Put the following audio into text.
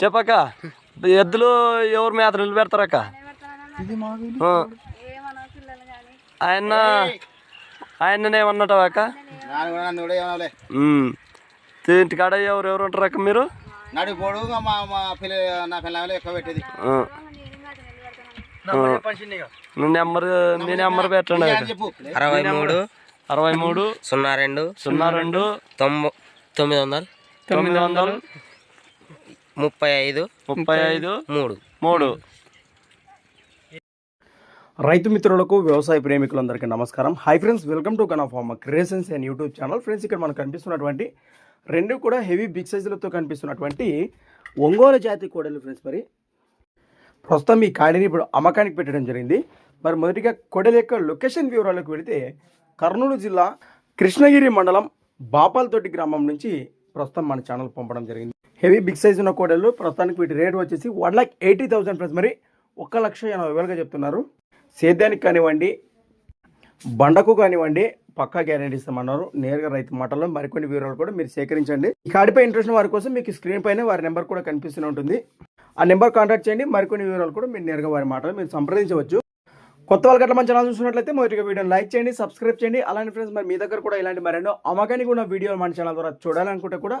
చెప్పక ఎద్దులు ఎవరు మేత వీధి. ఆ. ఆయన ఆయననే ఏమన్నటావా అక్క? నాడు కూడా నన్ను కూడా ఏమనలే. ఉమ్. ఇంటికాడ ఎవరు ఎవరు ఉంటారు అక్క మీరు? నడు పోడు మా మా పిల్ల నా పిల్లలు ఎక్కువ పెట్టేది. ఆ. మీ నెంబర్ మీ నెంబర్ పెట్టండి అరవై మూడు అరవై మూడు సున్నా రెండు సున్నా రెండు తొంభై తొమ్మిది వందలు. తొమ్మిది వందలు ముప్పై ఐదు ముప్పై ఐదు మూడు. మూడు. రైతు మిత్రులకు వ్యవసాయ ప్రేమికులందరికీ నమస్కారం. Hi friends welcome to gun of creations and YouTube channel friends ఇక్కడ మనకు కనిపిస్తున్నటువంటి రెండు కూడా హెవీ బిగ్ సైజులతో కనిపిస్తున్నటువంటి ఒంగోలు జాతి కోడలు ఫ్రెండ్స్ మరి. ప్రస్తుతం ఈ కాడిని ఇప్పుడు అమ్మకానికి పెట్టడం జరిగింది. మరి మొదటిగా కొడల యొక్క లొకేషన్ వివరాలకు వెళితే కర్నూలు జిల్లా కృష్ణగిరి మండలం బాపాలతోటి గ్రామం నుంచి ప్రస్తుతం మన ఛానల్ పంపడం జరిగింది. హెవీ బిగ్ సైజ్ ఉన్న కోడలు ప్రస్తుతానికి వీటి రేట్ వచ్చేసి one lakh eighty thousand plus మరి ఒక లక్ష ఎనభై వేలుగా చెప్తున్నారు. సేద్యానికి కానివ్వండి బండకు కానివ్వండి పక్కా గ్యారెంటీ ఇస్తామన్నారు. నేరుగా రైతు మాటల్లో మరికొన్ని వివరాలు కూడా మీరు సేకరించండి. ఈ కాడిపై ఇంట్రెస్ట్ వారి కోసం మీకు స్క్రీన్ పైన వారి నెంబర్ కూడా కనిపిస్తూనే ఉంటుంది. ఆ నెంబర్ కాంటాక్ట్ చేయండి. మరికొన్ని వివరాలు కూడా మీరు నేరుగా వారి మాటలు మీరు సంప్రదించవచ్చు. కొత్త వాళ్ళ గట్ల మన ఛానల్ చూసినట్లయితే మొదటిగా వీడియోని లైక్ చేయండి సబ్స్క్రైబ్ చేయండి. అలాంటి ఫ్రెండ్స్ మరి మీ దగ్గర కూడా ఇలాంటి మరెన్నో అమ్మకానికి ఉన్న వీడియోలు మన ఛానల్ ద్వారా చూడాలనుకుంటే కూడా